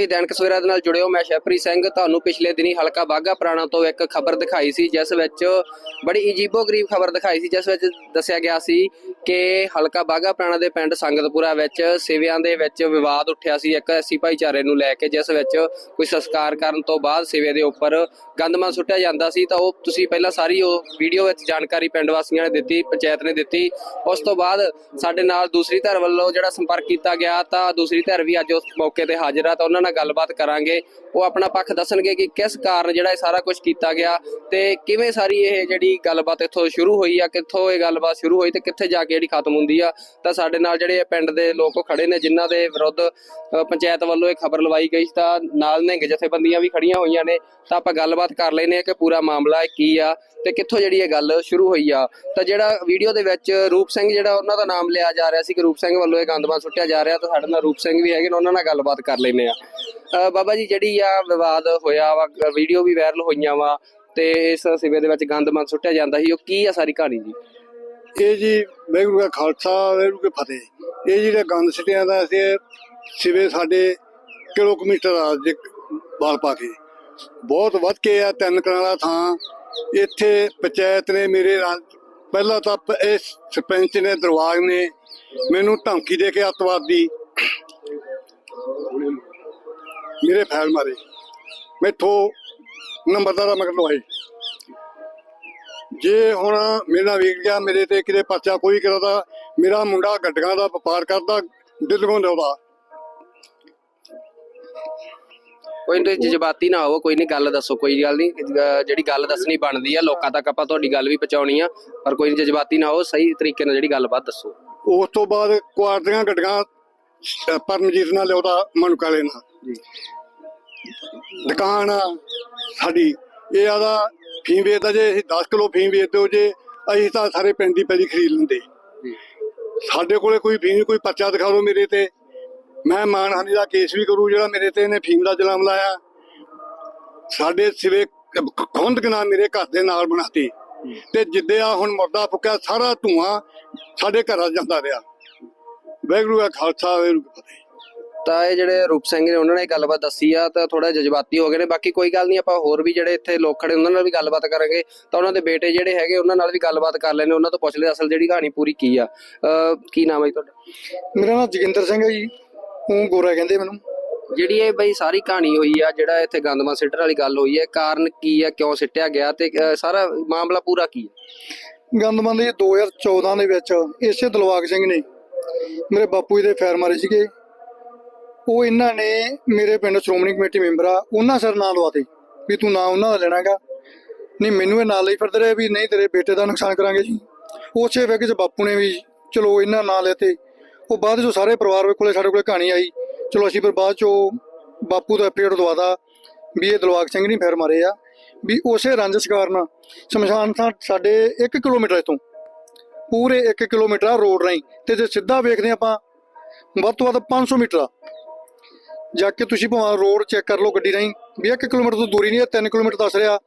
ਤੁਸੀਂ ਦੈਨਿਕ ਸਵੇਰਾ ਦੇ ਨਾਲ ਜੁੜਿਓ ਮੈਂ ਸ਼ੈਪਰੀ ਸਿੰਘ। ਤੁਹਾਨੂੰ ਪਿਛਲੇ ਦਿਨੀ ਹਲਕਾ ਬਾਗਾ ਪੁਰਾਣਾ ਤੋਂ ਇੱਕ ਖਬਰ ਦਿਖਾਈ ਸੀ, ਜਿਸ ਵਿੱਚ ਬੜੀ ਅਜੀਬੋ-ਗਰੀਬ ਖਬਰ ਦਿਖਾਈ ਸੀ, ਜਿਸ ਵਿੱਚ ਦੱਸਿਆ ਗਿਆ ਸੀ ਕਿ ਹਲਕਾ ਬਾਗਾ ਪੁਰਾਣਾ ਦੇ ਪਿੰਡ ਸੰਗਤਪੁਰਾ ਵਿੱਚ ਸੇਵਿਆਂ ਦੇ ਵਿੱਚ ਵਿਵਾਦ ਉੱਠਿਆ ਸੀ। ਇੱਕ ਐਸੀ ਭਾਈਚਾਰੇ ਨੂੰ ਲੈ ਕੇ, ਜਿਸ ਵਿੱਚ ਕੋਈ ਸੰਸਕਾਰ ਕਰਨ ਤੋਂ ਬਾਅਦ ਸੇਵੇ ਦੇ ਉੱਪਰ ਗੰਦਮਾ ਸੁੱਟਿਆ ਜਾਂਦਾ ਸੀ। ਤਾਂ ਉਹ ਤੁਸੀਂ ਪਹਿਲਾਂ ਸਾਰੀ ਉਹ ਵੀਡੀਓ ਵਿੱਚ ਜਾਣਕਾਰੀ ਪਿੰਡ ਵਾਸੀਆਂ ਨੇ ਦਿੱਤੀ, ਪੰਚਾਇਤ ਨੇ ਦਿੱਤੀ। ਉਸ ਤੋਂ ਬਾਅਦ ਸਾਡੇ ਨਾਲ ਦੂਸਰੀ ਧਿਰ ਵੱਲੋਂ ਜਿਹੜਾ ਸੰਪਰਕ ਕੀਤਾ ਗਿਆ, ਤਾਂ ਦੂਸਰੀ ਧਿਰ ਵੀ ਅੱਜ ਉਸ ਮੌਕੇ ਤੇ ਹਾਜ਼ਰ ਆ। ਤਾਂ ਉਹਨਾਂ ਨਾਲ ਗੱਲਬਾਤ ਕਰਾਂਗੇ। ਉਹ ਆਪਣਾ ਪੱਖ ਦੱਸਣਗੇ ਕਿ ਕਿਸ ਕਾਰਨ ਜਿਹੜਾ ਇਹ ਸਾਰਾ ਕੁਝ ਕੀਤਾ ਗਿਆ ਤੇ ਕਿਵੇਂ ਸਾਰੀ ਇਹ ਜਿਹੜੀ ਗੱਲਬਾਤ ਇੱਥੋਂ ਸ਼ੁਰੂ ਹੋਈ ਆ, ਕਿੱਥੋਂ ਇਹ ਗੱਲਬਾਤ ਸ਼ੁਰੂ ਹੋਈ ਤੇ ਕਿੱਥੇ ਜਾ ਕੇ ਜਿਹੜੀ ਖਤਮ ਹੁੰਦੀ ਆ। ਤਾਂ ਸਾਡੇ ਨਾਲ ਜਿਹੜੇ ਪਿੰਡ ਦੇ ਲੋਕ ਉਹ ਖੜੇ ਨੇ, ਜਿਨ੍ਹਾਂ ਦੇ ਵਿਰੁੱਧ ਪੰਚਾਇਤ ਵੱਲੋਂ ਇਹ ਖਬਰ ਲਵਾਈ ਗਈ ਸੀ। ਤਾਂ ਨਾਲ ਨਿਹੰਗ ਜਥੇਬੰਦੀਆਂ ਵੀ ਖੜੀਆਂ ਹੋਈਆਂ ਨੇ। ਤਾਂ ਆਪਾਂ ਗੱਲਬਾਤ ਕਰ ਲੈਨੇ ਆ ਕਿ ਪੂਰਾ ਮਾਮਲਾ ਕੀ ਆ ਤੇ ਕਿੱਥੋਂ ਜਿਹੜੀ ਇਹ ਗੱਲ ਸ਼ੁਰੂ ਹੋਈ ਆ। ਤਾਂ ਜਿਹੜਾ ਵੀਡੀਓ ਦੇ ਵਿੱਚ ਰੂਪ ਸਿੰਘ ਜਿਹੜਾ ਉਹਨਾਂ ਦਾ ਨਾਮ ਲਿਆ ਜਾ ਰਿਹਾ ਸੀ ਕਿ ਰੂਪ ਸਿੰਘ ਵੱਲੋਂ ਇਹ ਗੰਦਮਾ ਸੁੱਟਿਆ ਜਾ ਰਿਹਾ, ਤਾਂ ਸਾਡੇ ਨਾਲ ਰੂਪ ਸਿੰਘ ਵੀ ਹੈਗੇ ਨੇ, ਉਹਨਾਂ ਨਾਲ ਗੱਲਬਾਤ ਕਰ ਲੈਨੇ ਆ ਬਾਬਾ ਜੀ, ਜਿਹੜੀ ਆ ਵਿਵਾਦ ਹੋਇਆ ਵਾ ਵੀਡੀਓ ਵੀ ਵਾਇਰਲ ਹੋਈਆਂ ਵਾ ਤੇ ਇਸ ਸਿਵੇ ਦੇ ਵਿੱਚ ਗੰਦਮਾ ਸੁੱਟਿਆ ਜਾਂਦਾ ਸੀ, ਉਹ ਕੀ ਆ ਸਾਰੀ ਕਹਾਣੀ ਜੀ? ਇਹ ਜੀ ਵਾਹਿਗੁਰੂ ਦਾ ਖਾਲਸਾ, ਵਾਹਿਗੁਰੂ ਕੀ ਫਤਿਹ। ਇਹ ਜਿਹੜਾ ਗੰਦ ਸਿਟਿਆਂ ਦਾ ਅਸੀਂ ਸਿਵੇ ਸਾਡੇ ਕਿਲੋਮੀਟਰ ਆ, ਜੇ ਬਾਲ ਪਾ ਕੇ। ਬਹੁਤ ਵੱਧ ਕੇ ਆ, ਤਿੰਨ ਕਨਾਲਾ ਥਾਂ। ਇੱਥੇ ਪੰਚਾਇਤ ਨੇ ਮੇਰੇ ਨਾਲ ਪਹਿਲਾਂ ਤਾਂ ਪ- ਇਹ ਸਰਪੰਚ ਨੇ ਦਰਵਾਗ ਨੇ, ਮੈਨੂੰ ਧਮਕੀ ਦੇ ਕੇ ਅੱਤਵਾਦੀ। ਮੇਰੇ ਫੈਲ ਮਾਰੇ। ਮੈਥੋਂ ਨੰਬਰਦਾਰਾ ਮਗਰ ਲਵਾਏ। ਜੇ ਹੁਣ ਮੇਰਾ ਵੇਖ ਗਿਆ ਮੇਰੇ ਤੇ ਕਿਤੇ ਪਰਚਾ ਕੋਈ ਕਰਦਾ ਮੇਰਾ ਮੁੰਡਾ ਗੱਡੀਆਂ ਦਾ ਵਪਾਰ ਕਰਦਾ ਦਿੱਲੀੋਂ ਲਿਆਉਂਦਾ ਕੋਈ ਨਹੀਂ ਜਜ਼ਬਾਤੀ ਨਾ ਹੋਵੋ ਕੋਈ ਨਹੀਂ ਗੱਲ ਦੱਸੋ ਕੋਈ ਗੱਲ ਨਹੀਂ ਜਿਹੜੀ ਗੱਲ ਦੱਸਣੀ ਬਣਦੀ ਆ ਲੋਕਾਂ ਤੱਕ ਆਪਾਂ ਤੁਹਾਡੀ ਗੱਲ ਵੀ ਪਹੁੰਚਾਉਣੀ ਆ ਪਰ ਕੋਈ ਨੀ ਜਜ਼ਬਾਤੀ ਨਾ ਹੋ ਸਹੀ ਤਰੀਕੇ ਨਾਲ ਜਿਹੜੀ ਗੱਲਬਾਤ ਦੱਸੋ। ਉਸ ਤੋਂ ਬਾਅਦ ਕੁਆਰ ਦੀਆਂ ਗੱਡੀਆਂ ਪਰਮਜੀਤ ਨਾਲ ਲਿਆਉਂਦਾ ਮਨੁਕਾਲੇ ਨਾਲ। ਜੀ। ਦੁਕਾਨ ਆ ਸਾਡੀ। ਇਹ ਆਦਾ ਫੀਮ ਵੇਚਦਾ ਜੇ ਅਸੀਂ 10 ਕਿਲੋ ਫੀਮ ਵੇਚਦੇ ਹੋ ਜੇ ਅਸੀਂ ਤਾਂ ਸਾਰੇ ਪਿੰਡ ਦੀ ਪੈਲੀ ਖਰੀਦ ਲੈਂਦੇ। ਸਾਡੇ ਕੋਲੇ ਕੋਈ ਫੀਮ ਕੋਈ ਪਰਚਾ ਦਿਖਾ ਦਿਓ ਮੇਰੇ ਤੇ। ਮੈਂ ਮਾਨਹਾਨੀ ਦਾ ਕੇਸ ਵੀ ਕਰੂ ਜਿਹੜਾ ਮੇਰੇ ਤੇ ਇਹਨੇ ਫੀਮ ਦਾ ਜਲਾਮ ਲਾਇਆ। ਸਾਡੇ ਸਿਵੇ ਖੁੰਦ ਗਨਾ ਮੇਰੇ ਘਰ ਦੇ ਨਾਲ ਬਣਾਤੀ। ਤੇ ਜਿੱਦੇ ਆ ਹੁਣ ਮੁਰਦਾ ਫੁੱਕਿਆ ਸਾਰਾ ਧੂਆਂ ਸਾਡੇ ਘਰਾਂ ਜਾਂਦਾ ਰਿਹਾ। ਵਾਹਿਗੁਰੂ ਦਾ ਖਾਲਸਾ ਵਾਹਿਗੁਰੂ ਕੀ ਫਤਿਹ। ਤਾਂ ਇਹ ਜਿਹੜੇ ਰੂਪ ਸਿੰਘ ਨੇ ਉਹਨਾਂ ਨੇ ਗੱਲਬਾਤ ਦੱਸੀ ਆ ਤਾਂ ਥੋੜਾ ਜਜ਼ਬਾਤੀ ਹੋ ਗਏ ਨੇ। ਬਾਕੀ ਕੋਈ ਗੱਲ ਨਹੀਂ ਆਪਾਂ ਹੋਰ ਵੀ ਜਿਹੜੇ ਇੱਥੇ ਲੋਕ ਖੜੇ ਉਹਨਾਂ ਨਾਲ ਵੀ ਗੱਲਬਾਤ ਕਰਾਂਗੇ। ਤਾਂ ਉਹਨਾਂ ਦੇ ਬੇਟੇ ਜਿਹੜੇ ਹੈਗੇ ਉਹਨਾਂ ਨਾਲ ਵੀ ਗੱਲਬਾਤ ਕਰ ਲੈਣੇ ਉਹਨਾਂ ਤੋਂ ਪੁੱਛ ਲੈ ਅਸਲ ਜਿਹੜੀ ਕਹਾਣੀ ਪੂਰੀ ਕੀ ਆ। ਕੀ ਨਾਮ ਹੈ ਜੀ ਤੁਹਾਡਾ? ਮੇਰਾ ਨਾਮ ਜੋਗਿੰਦਰ ਸਿੰਘ ਹੈ ਜੀ। ਉਹ ਗੋਰਾ ਕਹਿੰਦੇ ਮੈਨੂੰ। ਜਿਹੜੀ ਇਹ ਬਈ ਸਾਰੀ ਕਹਾਣੀ ਹੋਈ ਆ ਜਿਹੜਾ ਇੱਥੇ ਗੰਦਮਾ ਸਿੱਟਣ ਵਾਲੀ ਗੱਲ ਹੋਈ ਹੈ ਕਾਰਨ ਕੀ ਆ ਕਿਉਂ ਸਿੱਟਿਆ ਗਿਆ ਤੇ ਸਾਰਾ ਮਾਮਲਾ ਪੂਰਾ ਕੀ ਹੈ ਗੰਦਮੰਦ ਜੀ 2014 ਦੇ ਵਿੱਚ ਇਸੇ ਦਲਵਾਗ ਸਿੰਘ ਨੇ ਮੇਰੇ ਬਾਪੂ ਜੀ ਦੇ ਫੈਰ ਮਾਰੇ ਸੀਗੇ। ਉਹ ਇਹਨਾਂ ਨੇ ਮੇਰੇ ਪਿੰਡ ਸ਼੍ਰੋਮਣੀ ਕਮੇਟੀ ਮੈਂਬਰ ਆ, ਉਹਨਾਂ ਸਿਰ ਨਾਂ ਲਵਾਤੇ ਵੀ ਤੂੰ ਨਾਂ ਉਹਨਾਂ ਦਾ ਲੈਣਾਗਾ ਨਹੀਂ, ਮੈਨੂੰ ਇਹ ਨਾਂ ਲਈ ਫਿਰਦੇ ਰਹੇ ਵੀ ਨਹੀਂ ਤੇਰੇ ਬੇਟੇ ਦਾ ਨੁਕਸਾਨ ਕਰਾਂਗੇ ਜੀ। ਉਸੇ ਵੇਗ ਚ ਬਾਪੂ ਨੇ ਵੀ ਚਲੋ ਇਹਨਾਂ ਨਾਂ ਲੈਤੇ। ਉਹ ਬਾਅਦ ਚੋਂ ਸਾਰੇ ਪਰਿਵਾਰ ਕੋਲੇ ਸਾਡੇ ਕੋਲੇ ਕਹਾਣੀ ਆਈ, ਚਲੋ ਅਸੀਂ ਫਿਰ ਬਾਅਦ ਚੋਂ ਬਾਪੂ ਦਾ ਐਫਆਈਆਰ ਦਵਾਦਾ ਵੀ ਇਹ ਦਲਵਾਗ ਸਿੰਘ ਨਹੀਂ ਫੈਰ ਮਾਰੇ ਆ। ਵੀ ਉਸੇ ਰੰਜਿਸ਼ ਕਾਰਨ ਸ਼ਮਸ਼ਾਨ ਥਾਂ ਸਾਡੇ 1 ਕਿਲੋਮੀਟਰ ਇੱਥੋਂ, ਪੂਰੇ 1 ਕਿਲੋਮੀਟਰ ਆ ਰੋਡ ਰਾਹੀਂ ਤੇ ਜੇ ਸਿੱਧਾ ਵੇਖਦੇ ਆਪਾਂ, ਵੱਧ ਤੋਂ ਵੱਧ 500 ਮੀਟਰ ਆ। ਜਾ ਕੇ ਤੁਸੀਂ ਭਾਵੇਂ ਰੋਡ ਚੈੱਕ ਕਰ ਲਓ ਗੱਡੀ ਰਾਹੀਂ, ਵੀ 1 ਕਿਲੋਮੀਟਰ ਤੋਂ ਦੂਰੀ ਨਹੀਂ ਹੈ 3 ਕਿਲੋਮੀਟਰ ਦੱਸ ਰਿਹਾ।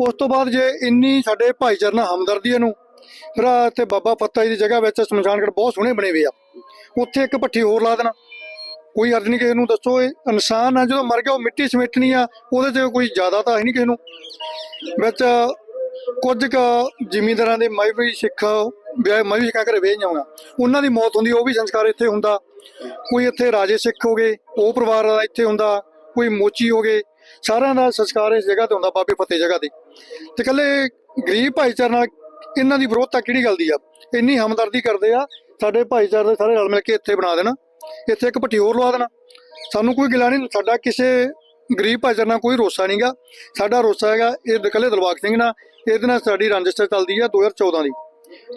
ਉਸ ਤੋਂ ਬਾਅਦ ਜੇ ਇੰਨੀ ਸਾਡੇ ਭਾਈਚਾਰੇ ਨਾਲ ਹਮਦਰਦੀ ਇਹਨੂੰ ਫਿਰ ਆਹ ਬਾਬਾ ਫੱਤਾ ਜੀ ਦੀ ਜਗ੍ਹਾ ਵਿੱਚ ਸ਼ਮਸ਼ਾਨਗੜ ਬਹੁਤ ਸੋਹਣੇ ਬਣੇ ਹੋਏ ਆ। ਉੱਥੇ ਇੱਕ ਭੱਠੀ ਹੋਰ ਲਾ ਦੇਣਾ। ਕੋਈ ਅਰਜ਼ ਨਹੀਂ ਕਿਸੇ ਨੂੰ ਦੱਸੋ, ਇਹ ਇਨਸਾਨ ਆ, ਜਦੋਂ ਮਰ ਗਿਆ ਉਹ ਮਿੱਟੀ ਸਮੇਟਣੀ ਆ, ਉਹਦੇ 'ਚ ਕੋਈ ਜ਼ਿਆਦਾ ਤਾਂ ਹੈ ਨਹੀਂ ਕਿਸੇ ਨੂੰ। ਵਿੱਚ ਕੁਝ ਕੁ ਜ਼ਿਮੀਂਦਾਰਾਂ ਦੇ ਮਾਈਵੀ ਸਿੱਖ ਵਿਆਹ ਮਾਈਵੀ ਸਿੱਖਾਂ ਘਰੇ ਵੇਚ ਜਾਉਣਾ ਉਹਨਾਂ ਦੀ ਮੌਤ ਹੁੰਦੀ, ਉਹ ਵੀ ਸੰਸਕਾਰ ਇੱਥੇ ਹੁੰਦਾ। ਕੋਈ ਇੱਥੇ ਰਾਜੇ ਸਿੱਖ ਹੋ ਗਏ, ਉਹ ਪਰਿਵਾਰ ਦਾ ਇੱਥੇ ਹੁੰਦਾ, ਕੋਈ ਮੋਚੀ ਹੋ ਗਏ, ਸਾਰਿਆਂ ਦਾ ਸੰਸਕਾਰ ਇਸ ਜਗ੍ਹਾ ਤੇ ਹੁੰਦਾ, ਬਾਬੇ ਫਤਿਹ ਜਗ੍ਹਾ ਤੇ। ਤੇ ਕੱਲੇ ਗਰੀਬ ਭਾਈਚਾਰੇ ਨਾਲ ਇਹਨਾਂ ਦੀ ਵਿਰੋਧਤਾ ਕਿਹੜੀ ਗੱਲ ਦੀ ਆ? ਇੰਨੀ ਹਮਦਰਦੀ ਕਰਦੇ ਆ, ਸਾਡੇ ਭਾਈਚਾਰੇ ਦੇ ਸਾਰੇ ਰਲ ਮਿਲ ਕੇ ਇੱਥੇ ਬਣਾ ਦੇਣਾ। ਇੱਥੇ ਇੱਕ ਭੱਟੀ ਹੋਰ ਲਵਾ ਦੇਣਾ। ਸਾਨੂੰ ਕੋਈ ਗਿਲਾ ਨਹੀਂ, ਸਾਡਾ ਕਿਸੇ ਗਰੀਬ ਭਾਈਚਾਰੇ ਨਾਲ ਕੋਈ ਰੋਸਾ ਨਹੀਂਗਾ ਸਾਡਾ ਰੋਸਾ ਹੈਗਾ, ਇਹ ਇਕੱਲੇ ਦਲਵਾਗ ਸਿੰਘ ਨਾਲ, ਇਹਦੇ ਨਾਲ ਸਾਡੀ ਰੰਜਿਸਟਰ ਚੱਲਦੀ ਆ 2014 ਦੀ।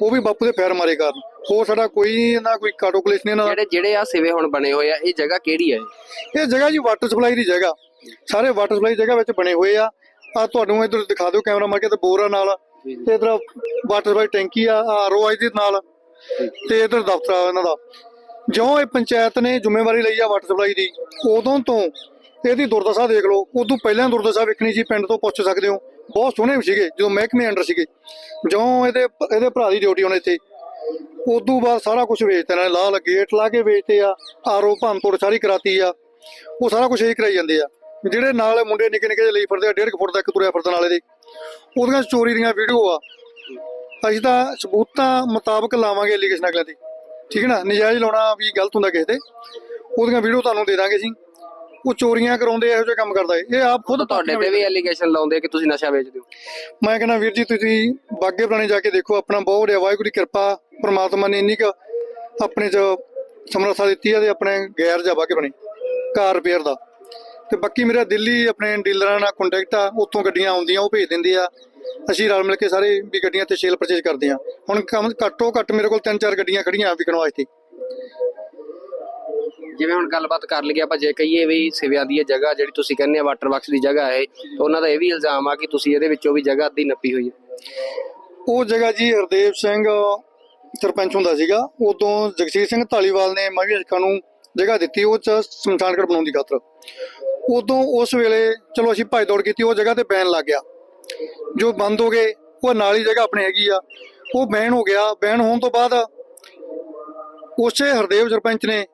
ਉਹ ਵੀ ਬਾਪੂ ਦੇ ਫੈਰ ਮਾਰੇ ਕਾਰਨ। ਹੋਰ ਸਾਡਾ ਕੋਈ ਨਾ ਕੋਈ ਕਾਟੋ ਕਲੇਸ਼ ਨਹੀਂ ਨਾ ਜਿਹੜੇ ਜਿਹੜੇ ਆ ਸਿਵੇ ਹੁਣ ਬਣੇ ਹੋਏ ਆ ਇਹ ਜਗ੍ਹਾ ਕਿਹੜੀ ਹੈ ਇਹ? ਇਹ ਜਗ੍ਹਾ ਜੀ ਵਾਟਰ ਸਪਲਾਈ ਦੀ ਜਗ੍ਹਾ। ਸਾਰੇ ਵਾਟਰ ਸਪਲਾਈ ਜਗ੍ਹਾ ਵਿੱਚ ਬਣੇ ਹੋਏ ਆ। ਆ ਤੁਹਾਨੂੰ ਇਧਰ ਦਿਖਾ ਦਿਓ ਕੈਮਰਾ ਮਾਰ ਕੇ ਤੇ ਬੋਰਾ ਨਾਲ। ਤੇ ਇਧਰ ਵਾਟਰ ਸਪਲਾਈ ਟੈਂਕੀ ਆ ਆਰਓਆਈ ਦੇ ਨਾਲ। ਤੇ ਇਧਰ ਦਫ਼ਤਰ ਆ ਇਹਨਾਂ ਦਾ। ਜਿਉਂ ਇਹ ਪੰਚਾਇਤ ਨੇ ਜ਼ਿੰਮੇਵਾਰੀ ਲਈ ਆ ਵਾਟਰ ਸਪਲਾਈ ਦੀ ਉਦੋਂ ਤੋਂ ਇਹਦੀ ਦੁਰਦਸ਼ਾ ਦੇਖ ਲਓ। ਉਦੋਂ ਪਹਿਲਾਂ ਦੁਰਦਸ਼ਾ ਵੇਖਣੀ ਸੀ ਪਿੰਡ ਤੋਂ ਪੁੱਛ ਸਕਦੇ ਹੋ। ਬਹੁਤ ਸੋਹਣੇ ਵੀ ਸੀਗੇ, ਜਦੋਂ ਮਹਿਕਮੇ ਅੰਡਰ ਸੀਗੇ। ਜਦੋਂ ਇਹਦੇ ਇਹਦੇ ਭਰਾ ਦੀ ਡਿਊਟੀ ਹੋਣੀ ਇੱਥੇ, ਉਦੋਂ ਬਾਅਦ ਸਾਰਾ ਕੁਝ ਵੇਚਦੇ ਨੇ ਲਾਲ ਗੇਟ ਲਾ ਕੇ ਵੇਚਦੇ ਆ ਆਰਓ ਭੰਨ ਤੋੜ ਸਾਰੀ ਕਰਾਤੀ ਆ, ਉਹ ਸਾਰਾ ਕੁਝ ਇਹ ਕਰਾਈ ਜਾਂਦੇ ਆ। ਜਿਹੜੇ ਨਾਲ ਮੁੰਡੇ ਨਿੱਕੇ ਨਿੱਕੇ ਜਿਹੇ ਲਈ ਫਿਰਦੇ ਆ 1.5 ਫੁੱਟ ਦਾ ਇੱਕ ਤੁਰਿਆ ਫਿਰਦਾ ਨਾਲੇ ਦੇ ਉਹਦੀਆਂ ਚੋਰੀ ਦੀਆਂ ਵੀਡੀਓ ਆ। ਅਸੀਂ ਤਾਂ ਸਬੂਤਾਂ ਮੁਤਾਬਕ ਲਾਵਾਂਗੇ ਐਲੀਗੇਸ਼ਨ ਅਗਲੇ ਤੇ। ਠੀਕ ਹੈ ਨਾ? ਨਜਾਇਜ਼ ਲਾਉਣਾ ਵੀ ਗਲਤ ਹੁੰਦਾ ਕਿਸੇ ਤੇ। ਉਹਦੀਆਂ ਵੀਡੀਓ ਤੁਹਾਨੂੰ ਦੇ ਦਾਂਗੇ ਅਸੀਂ। ਉਹ ਚੋਰੀਆਂ ਕਰਾਉਂਦੇ ਇਹੋ ਜਿਹੇ ਕੰਮ ਕਰਦਾ ਇਹ। ਆਪ ਖੁਦ ਤੁਹਾਡੇ ਤੇ ਵੀ ਐਲੀਗੇਸ਼ਨ ਲਾਉਂਦੇ ਕਿ ਤੁਸੀਂ ਨਸ਼ਾ ਵੇਚਦੇ ਹੋ। ਮੈਂ ਕਹਿੰਦਾ ਵੀਰ ਜੀ ਤੁਸੀਂ ਬਾਗੇ ਪੁਰਾਣੇ ਜਾ ਕੇ ਦੇਖੋ ਆਪਣਾ ਬਹੁਤ ਵੱਡਾ ਵਾਹਿਗੁਰੂ ਦੀ ਕਿਰਪਾ ਪ੍ਰਮਾਤਮਾ ਨੇ ਇੰਨੀ ਕੁ ਆਪਣੇ ਚ ਸਮਰੱਥਾ ਦਿੱਤੀ ਹੈ ਤੇ ਆਪਣੇ ਗੈਰ ਜਾ ਬਾਗੇ ਬਣੇ ਕਾਰ ਰਿਪੇਅਰ ਦਾ। ਤੇ ਬਾਕੀ ਮੇਰਾ ਦਿੱਲੀ ਆਪਣੇ ਡੀਲਰਾਂ ਨਾਲ ਕੰਟੈਕਟ ਆ ਉੱਥੋਂ ਗੱਡੀਆਂ ਆਉਂਦੀਆਂ ਉਹ ਭੇਜ ਦਿੰਦੇ ਆ। ਅਸੀਂ ਰਲ ਮਿਲ ਕੇ ਸਾਰੇ ਵੀ ਗੱਡੀਆਂ ਤੇ ਸੇਲ ਪਰਚੇਜ ਕਰਦੇ ਆ। ਹੁਣ ਕੰਮ ਘੱਟੋ ਘੱਟ ਮੇਰੇ ਕੋਲ ਤਿੰਨ ਚਾਰ ਗੱਡੀਆਂ ਖੜੀਆਂ ਵਿਕਣ ਵਾਸਤੇ। ਜਿਵੇਂ ਹੁਣ ਗੱਲਬਾਤ ਕਰ ਲਈਏ ਆਪਾਂ, ਜੇ ਕਹੀਏ ਵੀ ਸਿਵਿਆਂ ਦੀ ਇਹ ਜਗ੍ਹਾ ਜਿਹੜੀ ਤੁਸੀਂ ਕਹਿੰਦੇ ਆ, ਵਾਟਰ ਬਾਕਸ ਦੀ ਜਗ੍ਹਾ ਹੈ ਤਾਂ ਉਹਨਾਂ ਦਾ ਇਹ ਵੀ ਇਲਜ਼ਾਮ ਆ ਕਿ ਤੁਸੀਂ ਇਹਦੇ ਵਿੱਚੋਂ ਵੀ ਜਗ੍ਹਾ ਅੱਧੀ ਨੱਪੀ ਹੋਈ ਹੈ। ਉਹ ਜਗ੍ਹਾ ਜੀ ਹਰਦੇਵ ਸਿੰਘ ਸਰਪੰਚ ਹੁੰਦਾ ਸੀਗਾ, ਉਦੋਂ ਜਗਸੀਰ ਸਿੰਘ ਢਾਲੀਵਾਲ ਨੇ ਮਵੀ ਅਜਕਾਂ ਨੂੰ ਜਗ੍ਹਾ ਦਿੱਤੀ, ਉਹ ਚ ਸਮਸ਼ਾਨਘਾਟ ਬਣਾਉਣ ਦੀ ਖਾਤਰ। ਉਦੋਂ ਉਸ ਵੇਲੇ, ਚਲੋ ਅਸੀਂ ਭਾਈ ਦੌੜ ਕੀਤੀ, ਉਹ ਜਗ੍ਹਾ ਤੇ ਬੈਨ ਲੱਗ ਗਿਆ। ਜੋ ਬੰਦ ਹੋ ਗਏ, ਉਹ ਨਾਲ ਹੀ ਜਗ੍ਹਾ ਆਪਣੇ ਹੈਗੀ ਆ। ਉਹ ਬੈਨ ਹੋ ਗਿਆ ਬੈਨ ਹੋਣ ਤੋਂ ਬਾਅਦ ਉਸੇ ਹਰਦੇਵ ਸਰਪੰਚ ਨੇ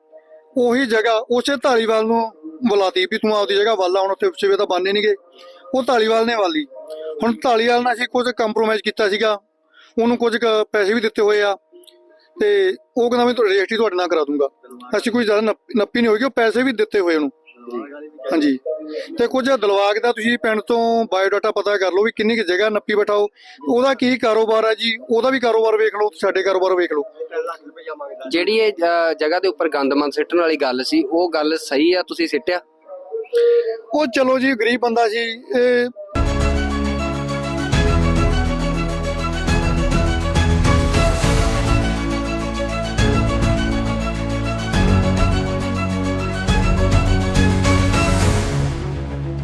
ਉਹੀ ਜਗ੍ਹਾ, ਉਸੇ ਧਾਲੀਵਾਲ ਨੂੰ ਬੁਲਾਤੀ ਵੀ ਤੂੰ ਆਪਦੀ ਜਗ੍ਹਾ ਵੱਲ ਆ, ਹੁਣ ਉੱਥੇ ਸਿਵੇ ਤਾਂ ਬਾਨੇ ਨਹੀਂਗੇ। ਉਹ ਧਾਲੀਵਾਲ ਨੇ ਵਾਲੀ। ਹੁਣ ਧਾਲੀਵਾਲ ਨਾਲ ਅਸੀਂ ਕੁਝ ਕੰਪਰੋਮਾਈਜ਼ ਕੀਤਾ ਸੀਗਾ। ਉਹਨੂੰ ਕੁਝ ਕੁ ਪੈਸੇ ਵੀ ਦਿੱਤੇ ਹੋਏ ਆ। ਤੇ ਉਹ ਕਹਿੰਦਾ ਵੀ ਤੁਹਾਡੀ ਰਜਿਸਟਰੀ ਤੁਹਾਡੇ ਨਾਲ ਕਰਾ ਦੂੰਗਾ। ਅਸੀਂ ਕੋਈ ਜ਼ਿਆਦਾ ਨੱਪ- ਨੱਪੀ ਨਹੀਂ ਹੋਏਗੀ ਉਹ ਪੈਸੇ ਵੀ ਦਿੱਤੇ ਹੋਏ ਉਹਨੂੰ। ਹਾਂਜੀ। ਤੇ ਕੁਝ ਦਲਵਾਗ ਦਾ ਤੁਸੀਂ ਪਿੰਡ ਤੋਂ ਬਾਇਓਡਾਟਾ ਪਤਾ ਕਰ ਲਓ ਵੀ ਕਿੰਨੀ ਕੁ ਜਗ੍ਹਾ ਨੱਪੀ ਬਿਠਾਓ। ਉਹਦਾ ਕੀ ਕਾਰੋਬਾਰ ਹੈ ਜੀ? ਉਹਦਾ ਵੀ ਕਾਰੋਬਾਰ ਵੇਖ ਲਓ ਤੇ ਸਾਡੇ ਕਾਰੋਬਾਰ ਵੇਖ ਲਓ। ਜਿਹੜੀ ਇਹ ਅ, ਜਗ੍ਹਾ ਦੇ ਉੱਪਰ ਗੰਦਮੰਦ ਸਿੱਟਣ ਵਾਲੀ ਗੱਲ ਸੀ ਉਹ ਗੱਲ ਸਹੀ ਆ ਤੁਸੀਂ ਸਿੱਟਿਆ? ਉਹ ਚਲੋ ਜੀ ਗਰੀਬ ਬੰਦਾ ਸੀ ਇਹ